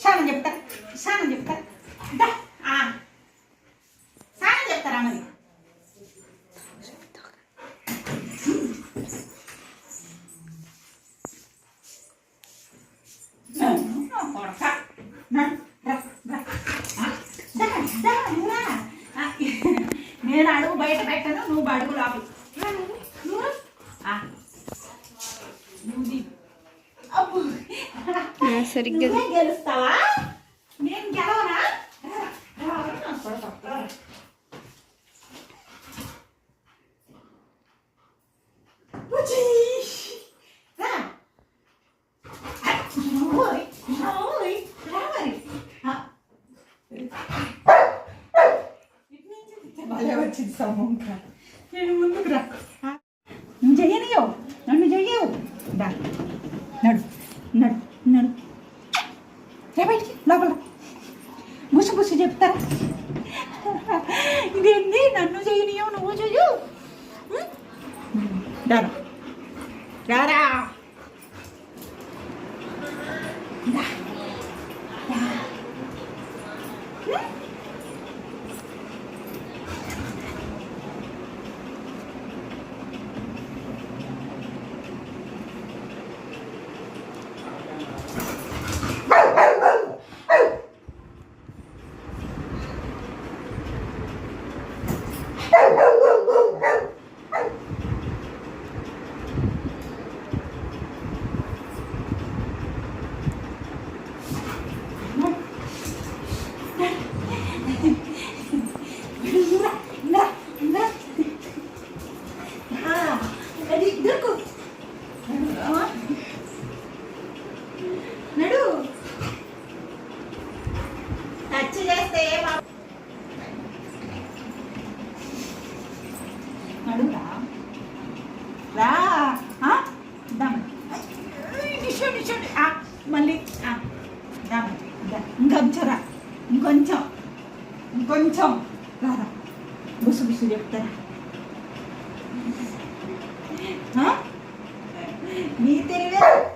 శానం చెప్తా శానం చెప్తా దా, ఆ. శానం చెప్తారా మరి కొడక. రా, రా, రా. ఆ, దా, దా, రా. ఆ, నేను అడుగు బయట పెట్టను నువ్వు అడుగు లోపల సరిగ్గా నువ్వే గెలుస్తావా నేను గెలవనా రా, రా, రా, నా కొడక, రా. ఇదేంది నన్ను చెయ్యనియో నువ్వు చెయ్యు ఉం? దారా రారా నడు నడురా రా. మళ్ళీ. ఇంకొంచెం రా. ఇంకొంచెం. ఇంకొంచెం. రారా బుసు బుసు చెప్తారా? నీ తెలివే.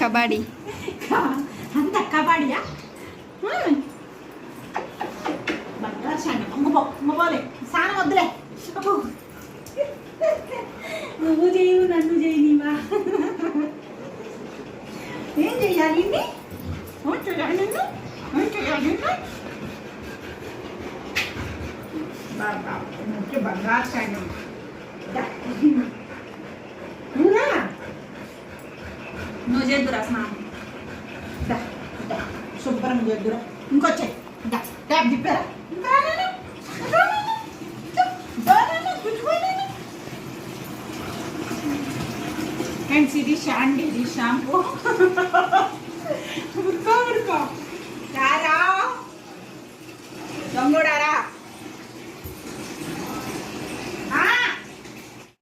కబడ్డీ. అంత కబడ్డీయా? బంగారు అమ్మబో అమ్మబోలే సానం వద్దులే అబ్బో. నువ్వు చేయవు నన్ను చేయనివా ఏం చెయ్యాలి ఇన్ని? ఏం చెయ్యాలి నిన్ను ఏం చెయ్యాలి నిన్ను బాబా ముఖ్య బంగారు శానం దా. నువ్వురా నువ్వు చేద్దురా స్నానం దా, దా, శుభ్రం చేద్దురా ఇంకొచ్చే దా ట్యాప్ తిప్పారా प्रेगनेंसी निशान शान डेली शाम को